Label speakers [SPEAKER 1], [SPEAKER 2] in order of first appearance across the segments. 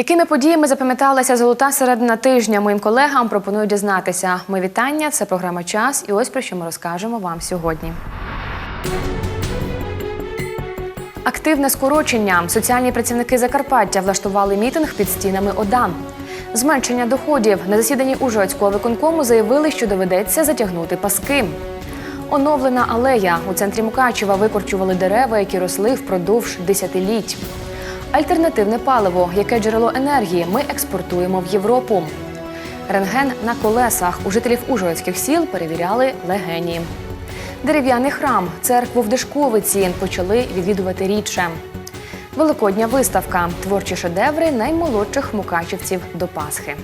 [SPEAKER 1] Якими подіями запам'яталася золота середина тижня? Моїм колегам пропоную дізнатися. Ми вітання. Це програма Час. І ось про що ми розкажемо вам сьогодні. Активне скорочення. Соціальні працівники Закарпаття влаштували мітинг під стінами ОДА. Зменшення доходів. На засіданні Ужгородського виконкому заявили, що доведеться затягнути паски. Оновлена алея. У центрі Мукачева викорчували дерева, які росли впродовж десятиліть. Альтернативне паливо, яке джерело енергії, ми експортуємо в Європу. Рентген на колесах у жителів ужгородських сіл перевіряли легені. Дерев'яний храм, церкву в Дешковиці почали відвідувати рідше. Великодня виставка творчі шедеври наймолодших мукачівців до Пасхи.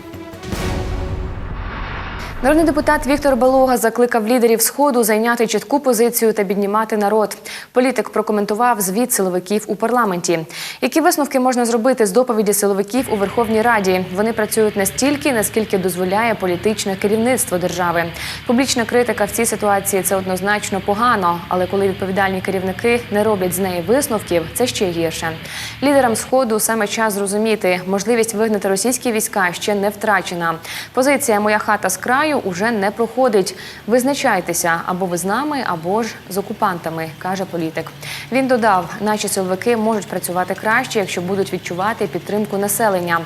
[SPEAKER 1] Народний депутат Віктор Балога закликав лідерів сходу зайняти чітку позицію та піднімати народ. Політик прокоментував звіт силовиків у парламенті. Які висновки можна зробити з доповіді силовиків у Верховній Раді? Вони працюють настільки, наскільки дозволяє політичне керівництво держави. Публічна критика в цій ситуації це однозначно погано, але коли відповідальні керівники не роблять з неї висновків, це ще гірше. Лідерам сходу саме час зрозуміти, можливість вигнати російські війська ще не втрачена. Позиція Моя хата з краю уже не проходить. Визначайтеся або ви з нами, або ж з окупантами, каже політик. Він додав, наші силовики можуть працювати краще, якщо будуть відчувати підтримку населення.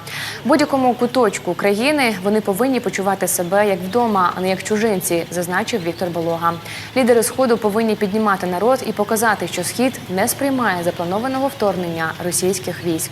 [SPEAKER 1] Будь-якому куточку країни вони повинні почувати себе як вдома, а не як чужинці, зазначив Віктор Болога. Лідери сходу повинні піднімати народ і показати, що схід не сприймає запланованого вторгнення російських військ.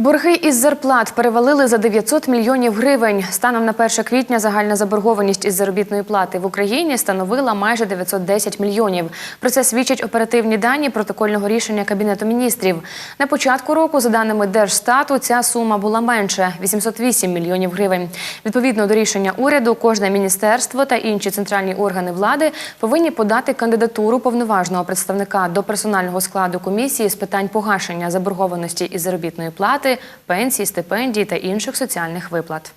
[SPEAKER 1] Борги із зарплат перевалили за 900 мільйонів гривень. Станом на 1 квітня загальна заборгованість із заробітної плати в Україні становила майже 910 мільйонів. Про це свідчать оперативні дані протокольного рішення Кабінету міністрів. На початку року, за даними Держстату, ця сума була менше 808 мільйонів гривень. Відповідно до рішення уряду, кожне міністерство та інші центральні органи влади повинні подати кандидатуру повноважного представника до персонального складу комісії з питань погашення заборгованості із заробітної плати, пенсій, стипендій та інших соціальних виплат.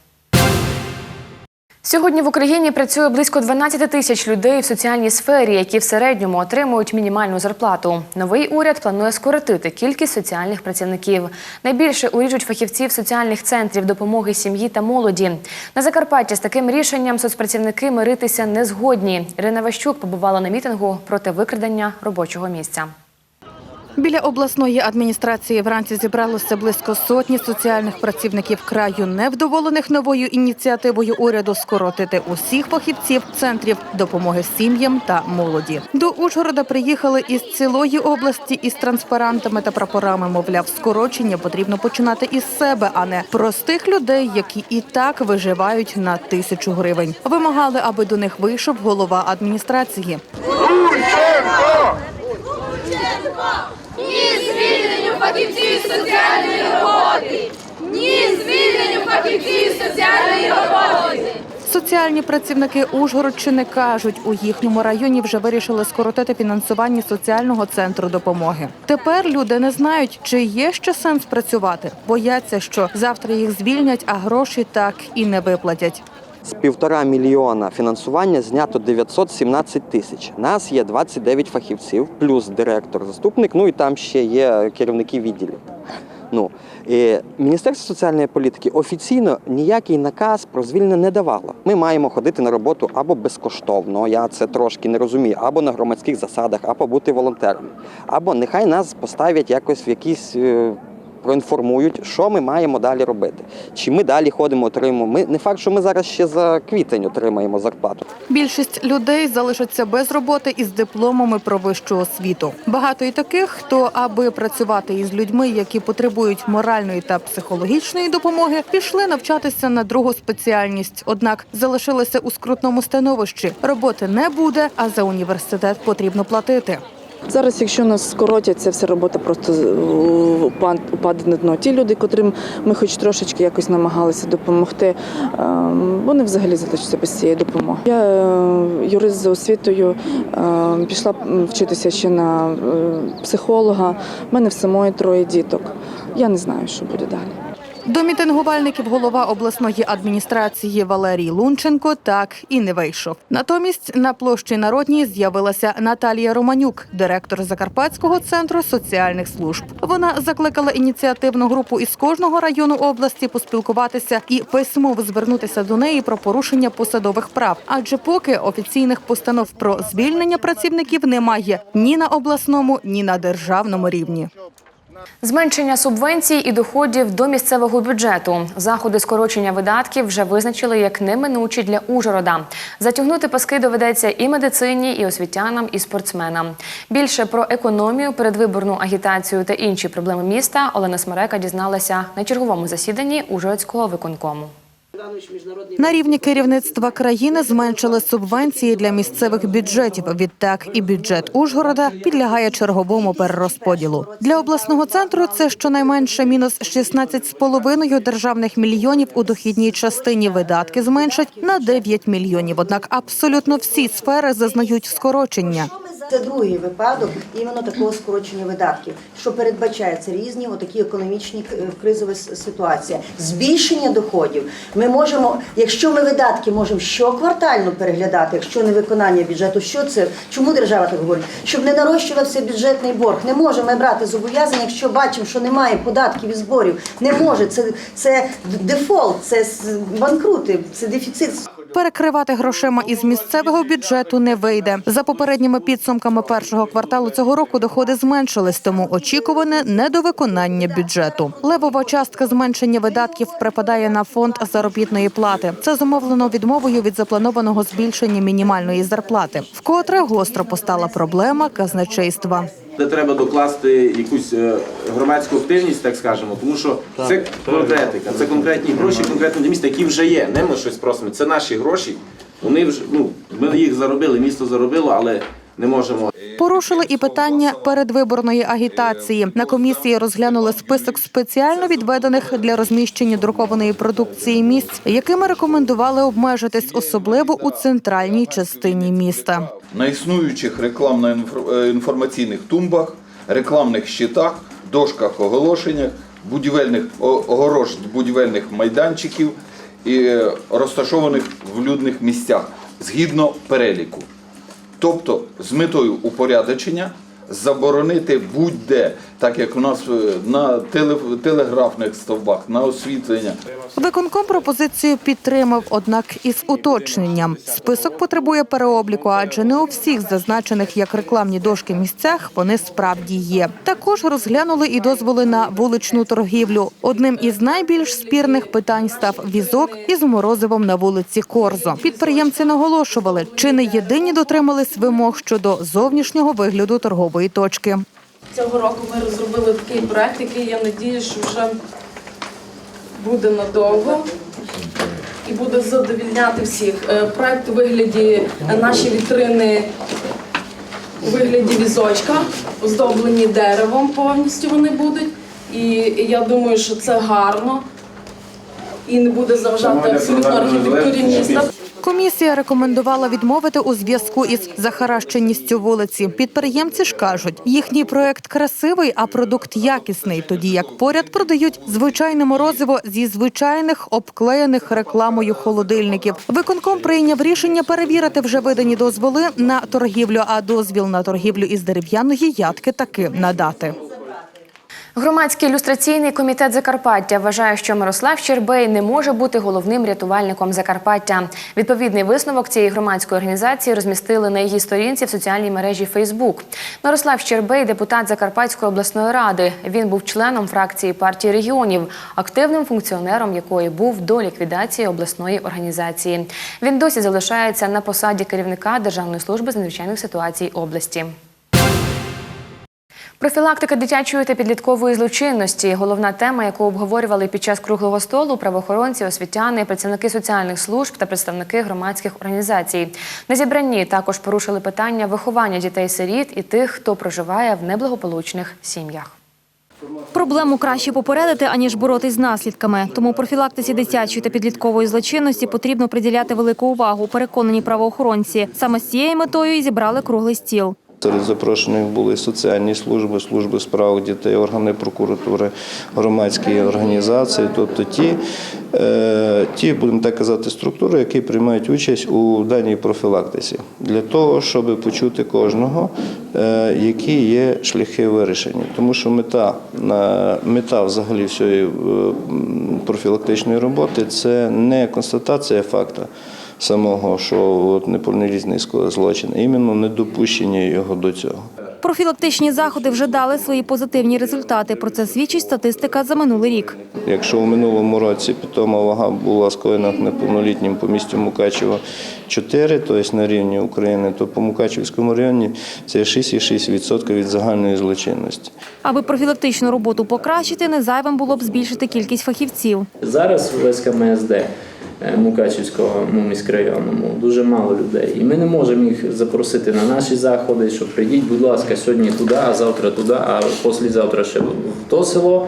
[SPEAKER 1] Сьогодні в Україні працює близько 12 тисяч людей в соціальній сфері, які в середньому отримують мінімальну зарплату. Новий уряд планує скоротити кількість соціальних працівників. Найбільше уріжуть фахівців соціальних центрів допомоги сім'ї та молоді. На Закарпатті з таким рішенням соцпрацівники миритися не згодні. Ірина Ващук побувала на мітингу проти викрадення робочого місця.
[SPEAKER 2] Біля обласної адміністрації вранці зібралося близько сотні соціальних працівників краю, невдоволених новою ініціативою уряду скоротити усіх фахівців центрів допомоги сім'ям та молоді. До Ужгорода приїхали із цілої області із транспарантами та прапорами. Мовляв, скорочення потрібно починати із себе, а не простих людей, які і так виживають на тисячу гривень. Вимагали, аби до них вийшов голова адміністрації.
[SPEAKER 3] Ні звільненню фахівців соціальної роботи! Ні звільненню фахівців соціальної роботи!
[SPEAKER 2] Соціальні працівники Ужгородщини кажуть, у їхньому районі вже вирішили скоротити фінансування соціального центру допомоги. Тепер люди не знають, чи є ще сенс працювати. Бояться, що завтра їх звільнять, а гроші так і не виплатять.
[SPEAKER 4] З півтора мільйона фінансування знято 917 тисяч. Нас є 29 фахівців, плюс директор, заступник. Ну і там ще є керівники відділів. Ну і Міністерство соціальної політики офіційно ніякий наказ про звільнення не давало. Ми маємо ходити на роботу або безкоштовно. Я це трошки не розумію, або на громадських засадах, або бути волонтерами, або нехай нас поставлять якось в якісь. Проінформують, що ми маємо далі робити. Чи ми далі ходимо, отримуємо. Ми не факт, що ми зараз ще за квітень отримаємо зарплату.
[SPEAKER 2] Більшість людей залишаться без роботи із дипломами про вищу освіту. Багато і таких, хто, аби працювати із людьми, які потребують моральної та психологічної допомоги, пішли навчатися на другу спеціальність. Однак залишилися у скрутному становищі. Роботи не буде, а за університет потрібно платити.
[SPEAKER 5] Зараз, якщо нас скоротять, ця вся робота просто упаде на дно. Ті люди, котрим ми хоч трошечки якось намагалися допомогти, ем, вони взагалі залишаться без цієї допомоги. Я е, юрист за освітою, е, пішла вчитися ще на е, психолога. У мене в самої троє діток. Я не знаю, що буде далі.
[SPEAKER 2] До мітингувальників голова обласної адміністрації Валерій Лунченко так і не вийшов. Натомість на площі Народній з'явилася Наталія Романюк, директор Закарпатського центру соціальних служб. Вона закликала ініціативну групу із кожного району області поспілкуватися і письмово звернутися до неї про порушення посадових прав. Адже поки офіційних постанов про звільнення працівників немає ні на обласному, ні на державному рівні.
[SPEAKER 1] Зменшення субвенцій і доходів до місцевого бюджету. Заходи скорочення видатків вже визначили як неминучі для Ужгорода. Затягнути паски доведеться і медицині, і освітянам, і спортсменам. Більше про економію, передвиборну агітацію та інші проблеми міста Олена Смерека дізналася на черговому засіданні Ужгородського виконкому.
[SPEAKER 2] На рівні керівництва країни зменшили субвенції для місцевих бюджетів. Відтак і бюджет Ужгорода підлягає черговому перерозподілу. Для обласного центру це щонайменше мінус 16,5 державних мільйонів у дохідній частині. Видатки зменшать на 9 мільйонів. Однак абсолютно всі сфери зазнають скорочення.
[SPEAKER 6] Це другий випадок іменно такого скорочення видатків, що передбачається різні отакі економічні е, кризові ситуації. Збільшення доходів. Ми можемо, якщо ми видатки можемо щоквартально переглядати, якщо не виконання бюджету, що це? Чому держава так говорить? Щоб не нарощувався бюджетний борг. Не можемо брати зобов'язання, якщо бачимо, що немає податків і зборів. Не може. Це, це дефолт, це банкрути, це дефіцит.
[SPEAKER 2] Перекривати грошима із місцевого бюджету не вийде. За попередніми підсумками першого кварталу цього року доходи зменшились, тому очікуване недовиконання бюджету. Левова частка зменшення видатків припадає на фонд заробітної плати. Це зумовлено відмовою від запланованого збільшення мінімальної зарплати. Вкотре гостро постала проблема казначейства.
[SPEAKER 7] Де треба докласти якусь е, громадську активність, так скажемо, тому що це конкретика, це конкретні гроші, конкретно для міста, які вже є. Не ми щось просимо. Це наші гроші. Вони вже ну ми їх заробили, місто заробило, але не можемо.
[SPEAKER 2] Порушили і питання передвиборної агітації. На комісії розглянули список спеціально відведених для розміщення друкованої продукції місць, якими рекомендували обмежитись, особливо у центральній частині міста.
[SPEAKER 8] на існуючих рекламно-інформаційних тумбах, рекламних щитах, дошках оголошеннях, будівельних о- огорож будівельних майданчиків і е, розташованих в людних місцях згідно переліку. Тобто з метою упорядочення заборонити будь-де, так як у нас е, на теле- телеграфних стовбах, на освітлення.
[SPEAKER 2] Виконком пропозицію підтримав, однак із уточненням. Список потребує переобліку, адже не у всіх зазначених як рекламні дошки місцях вони справді є. Також розглянули і дозволи на вуличну торгівлю. Одним із найбільш спірних питань став візок із морозивом на вулиці Корзо. Підприємці наголошували, чи не єдині дотримались вимог щодо зовнішнього вигляду торгової точки.
[SPEAKER 9] Цього року ми розробили такий проект, який я надію, що вже буде надовго і буде задовільняти всіх. Е, Проект у вигляді е, наші вітрини у вигляді візочка, оздоблені деревом повністю вони будуть. І я думаю, що це гарно і не буде заважати абсолютно архітектурі міста.
[SPEAKER 2] Комісія рекомендувала відмовити у зв'язку із захаращеністю вулиці. Підприємці ж кажуть, їхній проект красивий, а продукт якісний, тоді як поряд продають звичайне морозиво зі звичайних обклеєних рекламою холодильників. Виконком прийняв рішення перевірити вже видані дозволи на торгівлю, а дозвіл на торгівлю із дерев'яної ядки таки надати.
[SPEAKER 1] Громадський ілюстраційний комітет Закарпаття вважає, що Мирослав Щербей не може бути головним рятувальником Закарпаття. Відповідний висновок цієї громадської організації розмістили на її сторінці в соціальній мережі Фейсбук. Мирослав Щербей, депутат Закарпатської обласної ради. Він був членом фракції партії регіонів, активним функціонером якої був до ліквідації обласної організації. Він досі залишається на посаді керівника Державної служби з надзвичайних ситуацій області. Профілактика дитячої та підліткової злочинності головна тема, яку обговорювали під час круглого столу правоохоронці, освітяни, працівники соціальних служб та представники громадських організацій. На зібранні також порушили питання виховання дітей-сиріт і тих, хто проживає в неблагополучних сім'ях.
[SPEAKER 10] Проблему краще попередити, аніж боротись з наслідками. Тому профілактиці дитячої та підліткової злочинності потрібно приділяти велику увагу. Переконані правоохоронці. Саме з цією метою і зібрали круглий стіл.
[SPEAKER 11] Серед запрошених були соціальні служби, служби справ дітей, органи прокуратури, громадські організації, тобто ті, е, ті, будемо так казати, структури, які приймають участь у даній профілактиці, для того, щоб почути кожного, е, які є шляхи вирішення. Тому що мета, мета взагалі всієї е, профілактичної роботи це не констатація факту самого, що от неповнолітний скоїв злочин, а іменно недопущення його до цього.
[SPEAKER 10] Профілактичні заходи вже дали свої позитивні результати. Про це свідчить статистика за минулий рік.
[SPEAKER 11] Якщо у минулому році питома вага була скоєна неповнолітнім по місті Мукачево 4, тобто на рівні України, то по Мукачевському районі це 6,6% від загальної злочинності.
[SPEAKER 10] Аби профілактичну роботу покращити, не зайвим було б збільшити кількість фахівців.
[SPEAKER 12] Зараз в СКМСД е, Мукачівського ну, міськрайонному дуже мало людей. І ми не можемо їх запросити на наші заходи, що прийдіть, будь ласка, сьогодні туди, а завтра туди, а послізавтра ще в то село.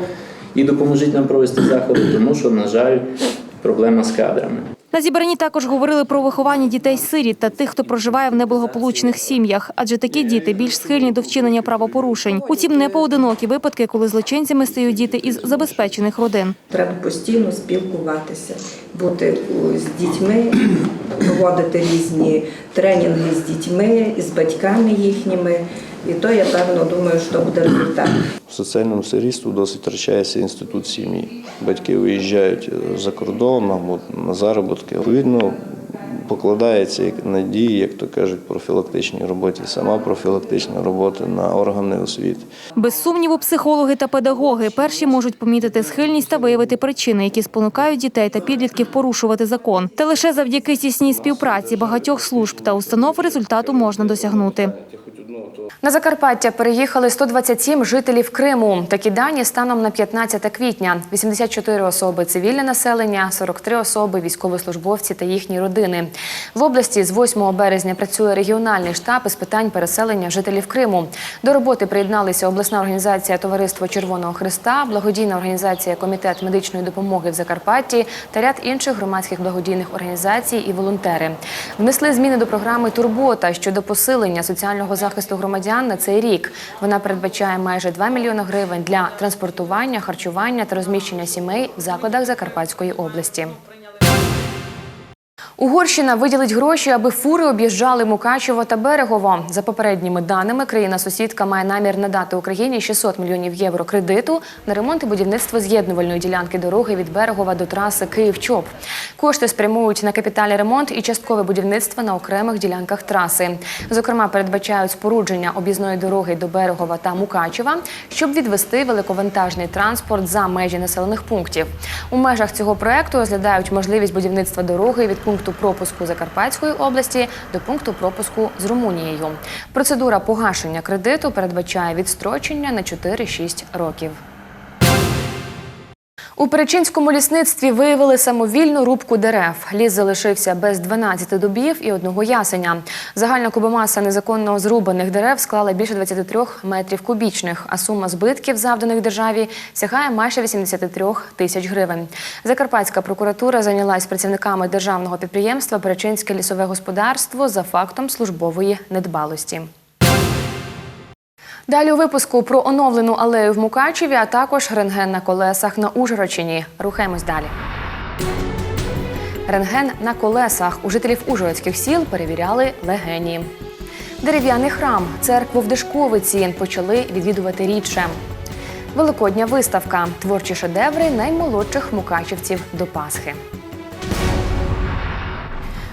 [SPEAKER 12] І допоможіть нам провести заходи, тому що, на жаль, проблема з кадрами.
[SPEAKER 10] На зібранні також говорили про виховання дітей-сиріт та тих, хто проживає в неблагополучних сім'ях, адже такі діти більш схильні до вчинення правопорушень. Утім, не поодинокі випадки, коли злочинцями стають діти із забезпечених родин.
[SPEAKER 13] Треба постійно спілкуватися, бути з дітьми, проводити різні тренінги з дітьми, з батьками їхніми. І то я певно думаю, що буде результат.
[SPEAKER 11] В соціальному сирітству досить втрачається інститут сім'ї. Батьки виїжджають за кордон або на заробітки. Відповідно, покладається як надії, як то кажуть, профілактичній роботі, сама профілактична робота на органи освіти.
[SPEAKER 10] Без сумніву, психологи та педагоги перші можуть помітити схильність та виявити причини, які спонукають дітей та підлітків порушувати закон. Та лише завдяки тісній співпраці багатьох служб та установ результату можна досягнути.
[SPEAKER 1] На Закарпаття переїхали 127 жителів Криму. Такі дані станом на 15 квітня. 84 особи цивільне населення, 43 особи військовослужбовці та їхні родини. В області з 8 березня працює регіональний штаб із питань переселення жителів Криму. До роботи приєдналися обласна організація Товариство Червоного Христа, благодійна організація Комітет медичної допомоги в Закарпатті та ряд інших громадських благодійних організацій і волонтери. Внесли зміни до програми Турбота щодо посилення соціального захисту громадян на цей рік. Вона передбачає майже 2 мільйони гривень для транспортування, харчування та розміщення сімей в закладах Закарпатської області. Угорщина виділить гроші, аби фури об'їжджали Мукачево та Берегово. За попередніми даними, країна-сусідка має намір надати Україні 600 мільйонів євро кредиту на ремонт і будівництво з'єднувальної ділянки дороги від Берегова до траси Київ-Чоп. Кошти спрямують на капітальний ремонт і часткове будівництво на окремих ділянках траси. Зокрема, передбачають спорудження об'їзної дороги до Берегова та Мукачева, щоб відвести великовантажний транспорт за межі населених пунктів. У межах цього проекту розглядають можливість будівництва дороги від пункту пропуску Закарпатської області до пункту пропуску з Румунією. Процедура погашення кредиту передбачає відстрочення на 4-6 років. У Перечинському лісництві виявили самовільну рубку дерев. Ліс залишився без 12 дубів і одного ясеня. Загальна кубомаса незаконно зрубаних дерев склала більше 23 метрів кубічних, а сума збитків, завданих державі, сягає майже 83 тисяч гривень. Закарпатська прокуратура зайнялась працівниками державного підприємства Перечинське лісове господарство за фактом службової недбалості. Далі у випуску про оновлену алею в Мукачеві, а також рентген на колесах на Ужгородщині. Рухаємось далі. Рентген на колесах у жителів ужгородських сіл перевіряли легені. Дерев'яний храм, церкву в Дешковиці почали відвідувати рідше. Великодня виставка творчі шедеври наймолодших мукачівців до Пасхи.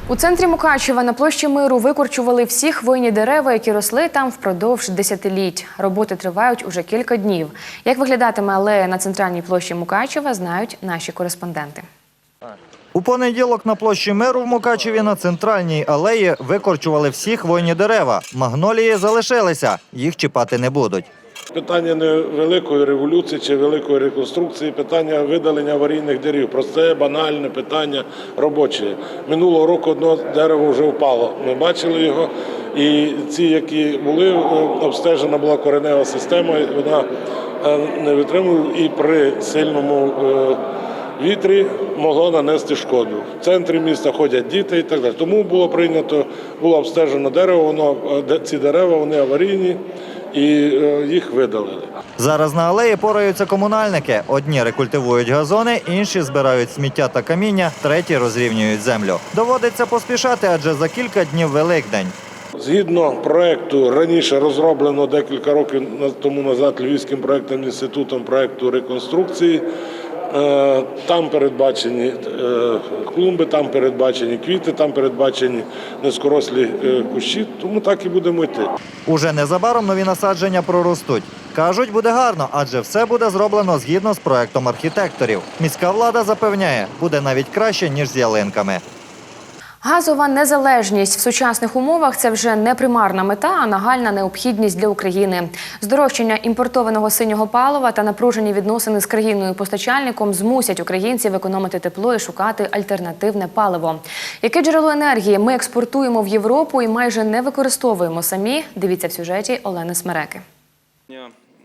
[SPEAKER 1] У центрі Мукачева на площі миру викорчували всі хвойні дерева, які росли там впродовж десятиліть. Роботи тривають уже кілька днів. Як виглядатиме алея на центральній площі Мукачева, знають наші кореспонденти.
[SPEAKER 14] У понеділок на площі миру в Мукачеві на центральній алеї викорчували всі хвойні дерева. Магнолії залишилися, їх чіпати не будуть.
[SPEAKER 15] Питання не великої революції чи великої реконструкції, питання видалення аварійних дерев. Просте, банальне питання робоче. Минулого року одне дерево вже впало. Ми бачили його. І ці, які були, е, обстежена була коренева система, вона е, не витримує і при сильному е, вітрі могло нанести шкоду. В центрі міста ходять діти і так далі. Тому було прийнято, було обстежено дерево, воно, ці дерева вони аварійні і е, їх видалили.
[SPEAKER 14] Зараз на алеї пораються комунальники. Одні рекультивують газони, інші збирають сміття та каміння, треті розрівнюють землю. Доводиться поспішати, адже за кілька днів Великдень.
[SPEAKER 15] Згідно проекту, раніше розроблено декілька років тому назад Львівським проектним інститутом проекту реконструкції. Е, Там передбачені е, клумби, там передбачені квіти, там передбачені низкорослі е, кущі, тому так і будемо йти.
[SPEAKER 14] Уже незабаром нові насадження проростуть. Кажуть, буде гарно, адже все буде зроблено згідно з проектом архітекторів. Міська влада запевняє, буде навіть краще ніж з ялинками.
[SPEAKER 1] Газова незалежність в сучасних умовах це вже не примарна мета, а нагальна необхідність для України. Здорожчання імпортованого синього палива та напружені відносини з країною постачальником змусять українців економити тепло і шукати альтернативне паливо. Яке джерело енергії ми експортуємо в Європу і майже не використовуємо самі? Дивіться в сюжеті Олени Смереки.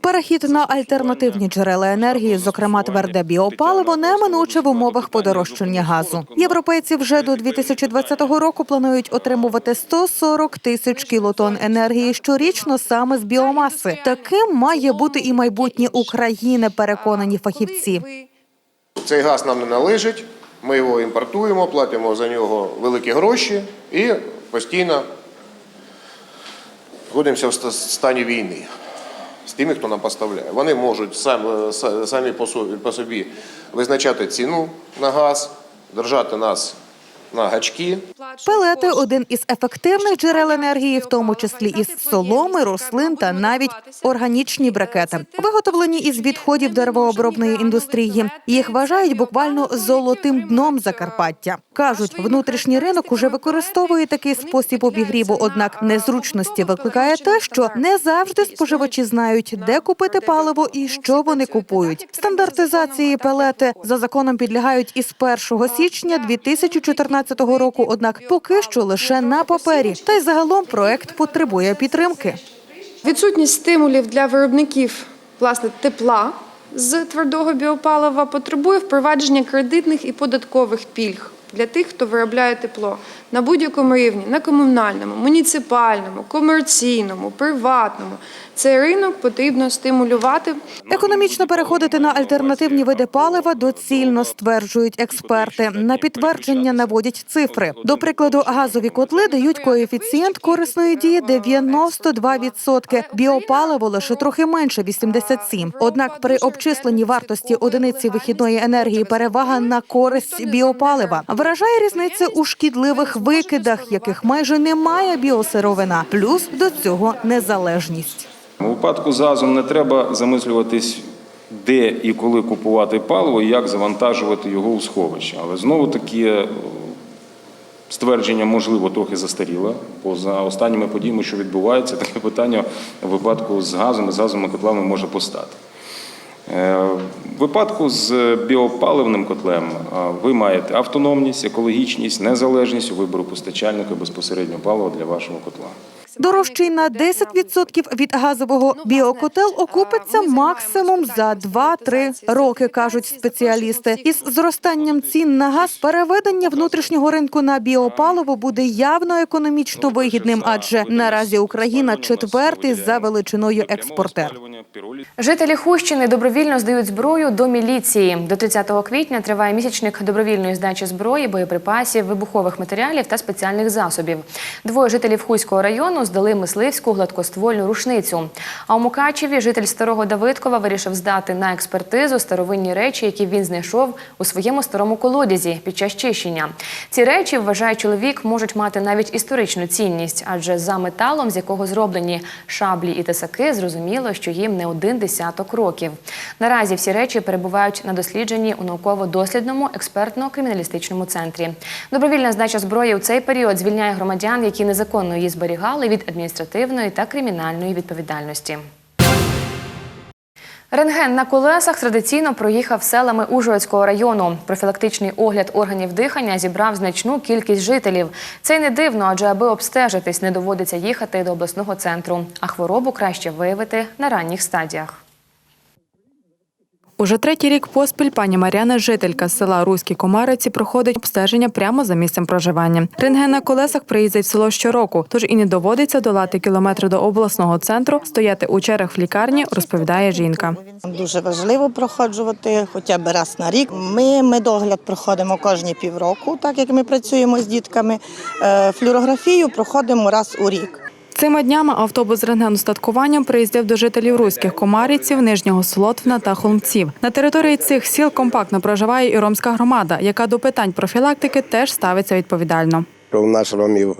[SPEAKER 2] Перехід на альтернативні джерела енергії, зокрема тверде біопаливо, неминуче в умовах подорожчання газу. Європейці вже до 2020 року планують отримувати 140 тисяч кілотон енергії щорічно саме з біомаси. Таким має бути і майбутнє України, переконані фахівці.
[SPEAKER 16] Цей газ нам не належить, ми його імпортуємо, платимо за нього великі гроші і постійно знаходимося в стані війни тими, хто нам поставляє. Вони можуть сам- самі по собі, по собі визначати ціну на газ, держати нас на гачки.
[SPEAKER 2] Пелети один із ефективних джерел енергії, в тому числі із соломи, рослин та навіть органічні брикети, виготовлені із відходів деревообробної індустрії. Їх вважають буквально золотим дном Закарпаття. кажуть, внутрішній ринок уже використовує такий спосіб обігріву. Однак незручності викликає те, що не завжди споживачі знають, де купити паливо і що вони купують. Стандартизації пелети за законом підлягають із 1 січня 2014 року. Однак поки що лише на папері. Та й загалом проект потребує підтримки.
[SPEAKER 17] Відсутність стимулів для виробників власне тепла з твердого біопалива потребує впровадження кредитних і податкових пільг для тих, хто виробляє тепло на будь-якому рівні, на комунальному, муніципальному, комерційному, приватному. Цей ринок потрібно стимулювати.
[SPEAKER 2] Економічно переходити на альтернативні види палива доцільно стверджують експерти. На підтвердження наводять цифри. До прикладу, газові котли дають коефіцієнт корисної дії 92%. Біопаливо лише трохи менше 87%. Однак при обчисленні вартості одиниці вихідної енергії перевага на користь біопалива вражає різниця у шкідливих викидах, яких майже немає біосировина. Плюс до цього незалежність.
[SPEAKER 18] У випадку з газом не треба замислюватись, де і коли купувати паливо і як завантажувати його у сховище. Але знову таки ствердження, можливо, трохи застаріло. Бо за останніми подіями, що відбувається, таке питання в випадку з газом і з газовими котлами може постати. Е, В випадку з біопаливним котлем е, ви маєте автономність, екологічність, незалежність у вибору постачальника безпосередньо палива для вашого котла.
[SPEAKER 2] Дорожчий на 10% від газового біокотел окупиться максимум за 2-3 роки, кажуть спеціалісти. Із зростанням цін на газ переведення внутрішнього ринку на біопаливо буде явно економічно вигідним, адже наразі Україна четвертий за величиною експортер.
[SPEAKER 1] Жителі Хущини добровільно здають зброю до міліції. До 30 квітня триває місячник добровільної здачі зброї, боєприпасів, вибухових матеріалів та спеціальних засобів. Двоє жителів Хуського району здали мисливську гладкоствольну рушницю. А у Мукачеві житель старого Давидкова вирішив здати на експертизу старовинні речі, які він знайшов у своєму старому колодязі під час чищення. Ці речі, вважає чоловік, можуть мати навіть історичну цінність, адже за металом, з якого зроблені шаблі і тесаки, зрозуміло, що їм не один десяток років. Наразі всі речі перебувають на дослідженні у науково-дослідному експертно-криміналістичному центрі. Добровільна здача зброї у цей період звільняє громадян, які незаконно її зберігали адміністративної та кримінальної відповідальності. Рентген на колесах традиційно проїхав селами Ужгородського району. Профілактичний огляд органів дихання зібрав значну кількість жителів. Це й не дивно, адже аби обстежитись, не доводиться їхати до обласного центру, а хворобу краще виявити на ранніх стадіях.
[SPEAKER 19] Уже третій рік поспіль пані Мар'яна, жителька села Руські Комариці, проходить обстеження прямо за місцем проживання. Рентген на колесах приїздить в село щороку, тож і не доводиться долати кілометри до обласного центру, стояти у чергах в лікарні, розповідає жінка.
[SPEAKER 20] Дуже важливо проходжувати хоча б раз на рік. Ми медогляд проходимо кожні півроку, так як ми працюємо з дітками. Е, Флюорографію проходимо раз у рік.
[SPEAKER 19] Цими днями автобус з рентгенустаткуванням приїздив до жителів руських комарівців, Нижнього Солотвна та Холмців. На території цих сіл компактно проживає і ромська громада, яка до питань профілактики теж ставиться відповідально.
[SPEAKER 21] У нас ромів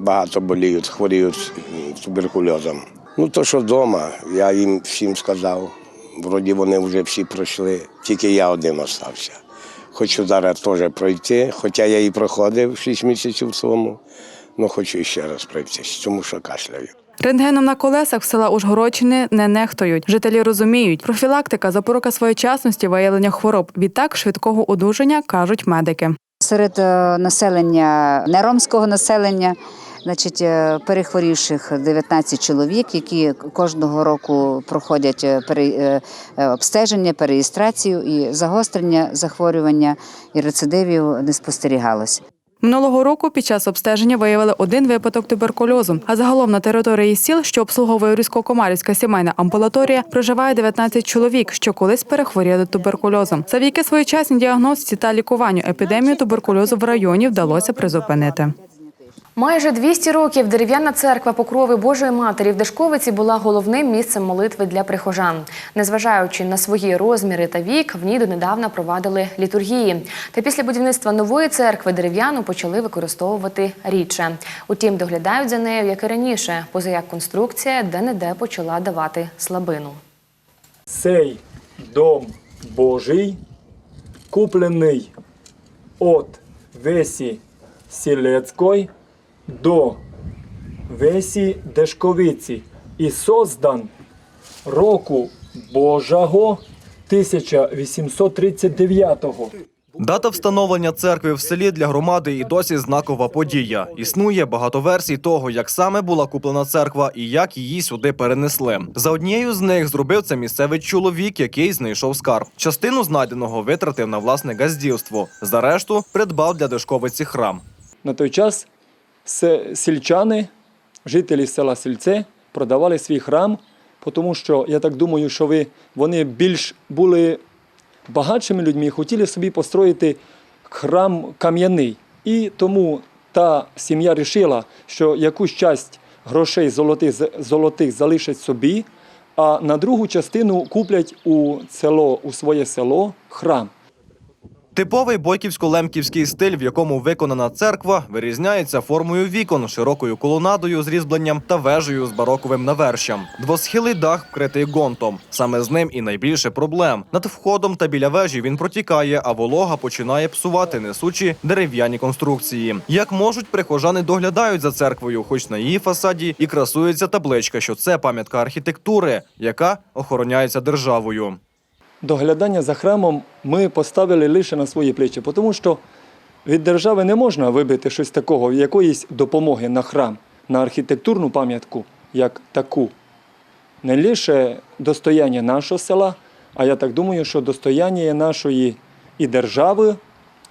[SPEAKER 21] багато боліють, хворіють туберкульозом. Ну то що вдома, я їм всім сказав. Вроді вони вже всі пройшли, тільки я один остався. Хочу зараз теж пройти, хоча я і проходив 6 місяців тому, але хочу ще раз пройти, тому що кашляю.
[SPEAKER 19] Рентгеном на колесах в села Ужгородщини не нехтують. Жителі розуміють, профілактика запорука своєчасності виявлення хвороб. Відтак швидкого одужання кажуть медики.
[SPEAKER 22] Серед е, населення неромського населення, значить, е, перехворівших 19 чоловік, які кожного року проходять е, обстеження, переєстрацію і загострення захворювання і рецидивів не спостерігалося.
[SPEAKER 19] Минулого року під час обстеження виявили один випадок туберкульозу. А загалом на території сіл, що обслуговує Русько-Комарівська сімейна амбулаторія, проживає 19 чоловік, що колись перехворіли туберкульозом. Завдяки своєчасній діагностиці та лікуванню епідемію туберкульозу в районі вдалося призупинити.
[SPEAKER 1] Майже 200 років дерев'яна церква Покрови Божої Матері в Дешковиці була головним місцем молитви для прихожан. Незважаючи на свої розміри та вік, в ній донедавна провадили літургії. Та після будівництва нової церкви дерев'яну почали використовувати рідше. Утім, доглядають за нею, як і раніше, позаяк конструкція де-не-де почала давати слабину.
[SPEAKER 23] Цей дом Божий, куплений от Весі Сілецької до Весі Дешковиці і создан року Божого 1839-го.
[SPEAKER 24] Дата встановлення церкви в селі для громади і досі знакова подія. Існує багато версій того, як саме була куплена церква і як її сюди перенесли. За однією з них зробив це місцевий чоловік, який знайшов скарб. Частину знайденого витратив на власне газдівство. За решту придбав для дешковиці храм.
[SPEAKER 23] На той час сільчани, жителі села Сільце, продавали свій храм, тому що я так думаю, що ви, вони більш були багатшими людьми і хотіли собі построїти храм кам'яний. І тому та сім'я вирішила, що якусь часть грошей золотих, золотих залишать собі, а на другу частину куплять у село, у своє село храм.
[SPEAKER 24] Типовий бойківсько-лемківський стиль, в якому виконана церква, вирізняється формою вікон, широкою колонадою з різьбленням та вежею з бароковим навершям. Двосхилий дах вкритий гонтом. Саме з ним і найбільше проблем. Над входом та біля вежі він протікає, а волога починає псувати несучі дерев'яні конструкції. Як можуть, прихожани доглядають за церквою, хоч на її фасаді і красується табличка, що це пам'ятка архітектури, яка охороняється державою.
[SPEAKER 23] Доглядання за храмом ми поставили лише на свої плечі, тому що від держави не можна вибити щось такого, якоїсь допомоги на храм, на архітектурну пам'ятку, як таку. Не лише достояння нашого села, а я так думаю, що достояння нашої і держави,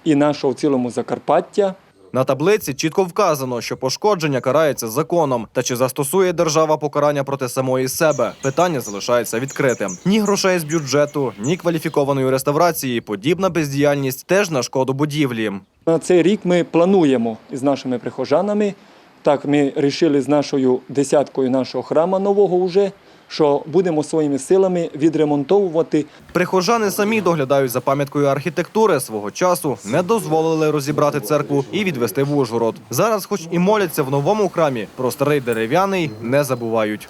[SPEAKER 23] і нашого в цілому Закарпаття.
[SPEAKER 24] На таблиці чітко вказано, що пошкодження карається законом. Та чи застосує держава покарання проти самої себе? Питання залишається відкритим. Ні грошей з бюджету, ні кваліфікованої реставрації. Подібна бездіяльність теж на шкоду будівлі.
[SPEAKER 23] На цей рік ми плануємо із нашими прихожанами. Так, ми вирішили з нашою десяткою нашого храма нового вже, що будемо своїми силами відремонтовувати
[SPEAKER 24] Прихожани самі доглядають за пам'яткою архітектури свого часу, не дозволили розібрати церкву і відвести в Ужгород. Зараз, хоч і моляться в новому храмі, про старий дерев'яний не забувають.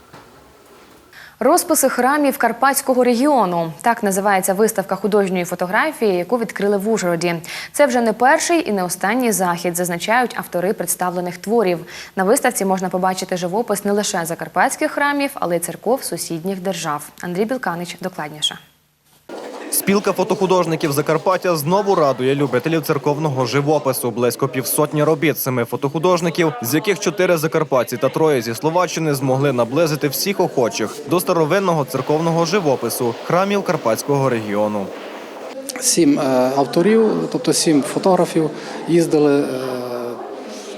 [SPEAKER 1] Розписи храмів Карпатського регіону так називається виставка художньої фотографії, яку відкрили в Ужгороді. Це вже не перший і не останній захід, зазначають автори представлених творів. На виставці можна побачити живопис не лише закарпатських храмів, але й церков сусідніх держав. Андрій Білканич докладніше.
[SPEAKER 24] Спілка фотохудожників Закарпаття знову радує любителів церковного живопису. Близько півсотні робіт семи фотохудожників, з яких чотири закарпатці та троє зі Словаччини змогли наблизити всіх охочих до старовинного церковного живопису храмів Карпатського регіону.
[SPEAKER 25] Сім е, авторів, тобто сім фотографів, їздили е,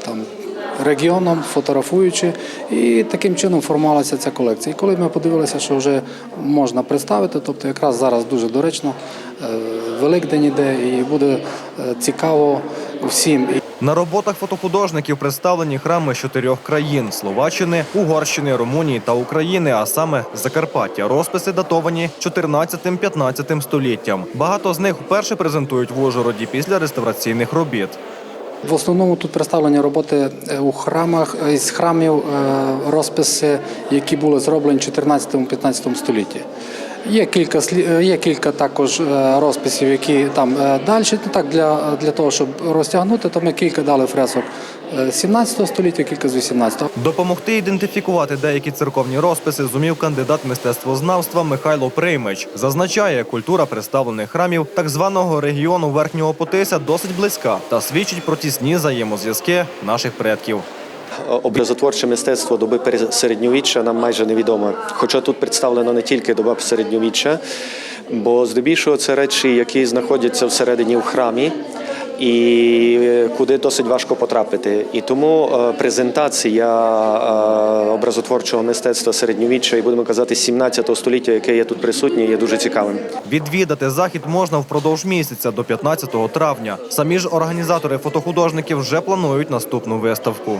[SPEAKER 25] там регіоном, фотографуючи, і таким чином формувалася ця колекція. І коли ми подивилися, що вже можна представити, тобто якраз зараз дуже доречно, е, Великдень іде і буде е, цікаво всім.
[SPEAKER 24] На роботах фотохудожників представлені храми чотирьох країн: Словаччини, Угорщини, Румунії та України, а саме Закарпаття. Розписи датовані 14-15 століттям. Багато з них вперше презентують в Ужгороді після реставраційних робіт.
[SPEAKER 25] В основному тут представлені роботи е, у храмах е, із храмів, е, розписи, які були зроблені в 14-15 столітті. Є кілька є кілька також розписів, які там далі. Ну так для, для того, щоб розтягнути, то ми кілька дали фресок 17 століття, кілька з 18-го.
[SPEAKER 24] Допомогти ідентифікувати деякі церковні розписи зумів кандидат мистецтвознавства Михайло Приймич. Зазначає, культура представлених храмів так званого регіону Верхнього Потися досить близька та свідчить про тісні взаємозв'язки наших предків.
[SPEAKER 26] Образотворче мистецтво доби середньовіччя нам майже невідоме. Хоча тут представлено не тільки доба середньовіччя, бо здебільшого це речі, які знаходяться всередині в храмі. І е, куди досить важко потрапити, і тому е, презентація е, образотворчого мистецтва середньовіччя і будемо казати 17 століття, яке є тут присутнє, є дуже цікавим.
[SPEAKER 24] Відвідати захід можна впродовж місяця до 15 травня. Самі ж організатори фотохудожників вже планують наступну виставку.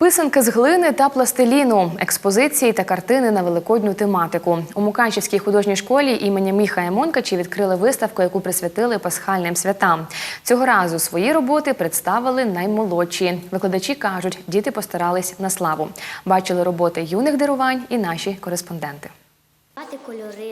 [SPEAKER 1] Писанки з глини та пластиліну, експозиції та картини на великодню тематику. У Мукачівській художній школі імені Міхая Монкачі відкрили виставку, яку присвятили пасхальним святам. Цього разу свої роботи представили наймолодші. Викладачі кажуть, діти постарались на славу. Бачили роботи юних дарувань і наші кореспонденти.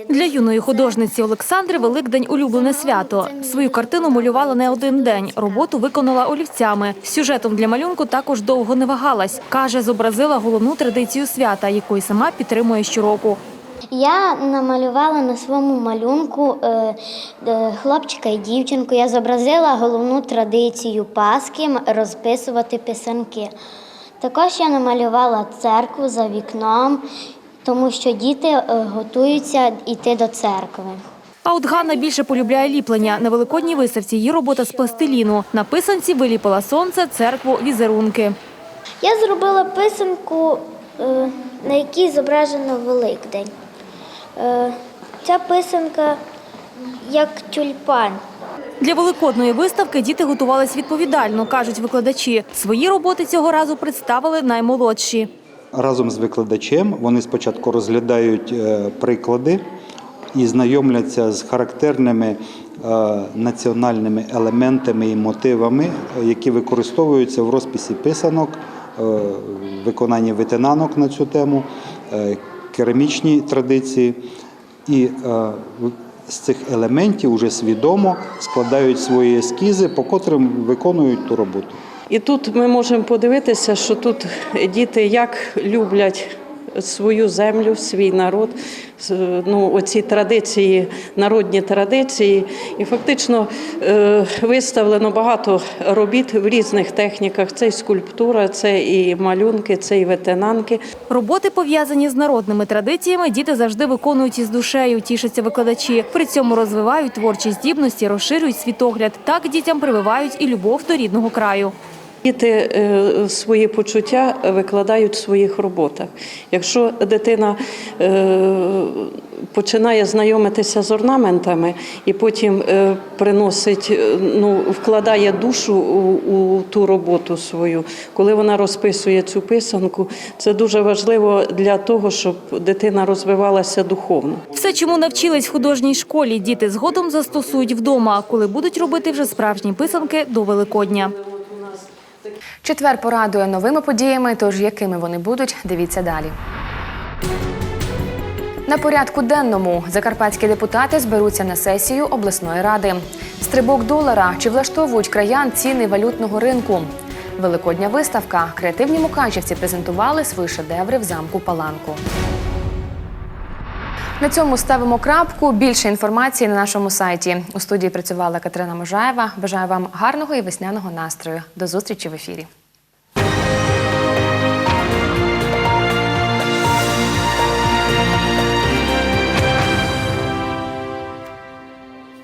[SPEAKER 10] Для юної художниці Олександри Великдень улюблене свято. Свою картину малювала не один день. Роботу виконала олівцями. Сюжетом для малюнку також довго не вагалась. Каже, зобразила головну традицію свята, яку й сама підтримує щороку.
[SPEAKER 27] Я намалювала на своєму малюнку е, е, хлопчика і дівчинку. Я зобразила головну традицію Пасхи розписувати писанки. Також я намалювала церкву за вікном, тому що діти е, готуються йти до церкви.
[SPEAKER 10] А от Ганна більше полюбляє ліплення. На великодній виставці її робота з пластиліну. На писанці виліпила сонце, церкву, візерунки.
[SPEAKER 27] Я зробила писанку, е, на якій зображено Великдень. Е, Ця писанка як тюльпан.
[SPEAKER 10] Для великодної виставки діти готувались відповідально, кажуть викладачі. Свої роботи цього разу представили наймолодші.
[SPEAKER 28] Разом з викладачем вони спочатку розглядають е, приклади і знайомляться з характерними е, національними елементами і мотивами, які використовуються в розписі писанок, е, виконанні витинанок на цю тему, керамічні традиції. І з цих елементів вже свідомо складають свої ескізи, по котрим виконують ту роботу.
[SPEAKER 29] І тут ми можемо подивитися, що тут діти як люблять свою землю, свій народ, ну, оці традиції, народні традиції. І фактично е, виставлено багато робіт в різних техніках. Це і скульптура, це і малюнки, це і ветенанки.
[SPEAKER 10] Роботи, пов'язані з народними традиціями, діти завжди виконують із душею, тішаться викладачі. При цьому розвивають творчі здібності, розширюють світогляд. Так дітям прививають і любов до рідного краю.
[SPEAKER 29] Діти е, свої почуття викладають в своїх роботах. Якщо дитина е, починає знайомитися з орнаментами і потім е, приносить, ну, вкладає душу у ту роботу свою, коли вона розписує цю писанку, це дуже важливо для того, щоб дитина розвивалася духовно.
[SPEAKER 10] Все, чому навчились в художній школі, діти згодом застосують вдома, коли будуть робити вже справжні писанки до Великодня.
[SPEAKER 1] Четвер порадує новими подіями, тож якими вони будуть, дивіться далі. На порядку денному закарпатські депутати зберуться на сесію обласної ради. Стрибок долара чи влаштовують краян ціни валютного ринку. Великодня виставка. Креативні мукачівці презентували свої шедеври в замку Паланку. На цьому ставимо крапку. Більше інформації на нашому сайті. У студії працювала Катерина Можаєва. Бажаю вам гарного і весняного настрою. До зустрічі в ефірі.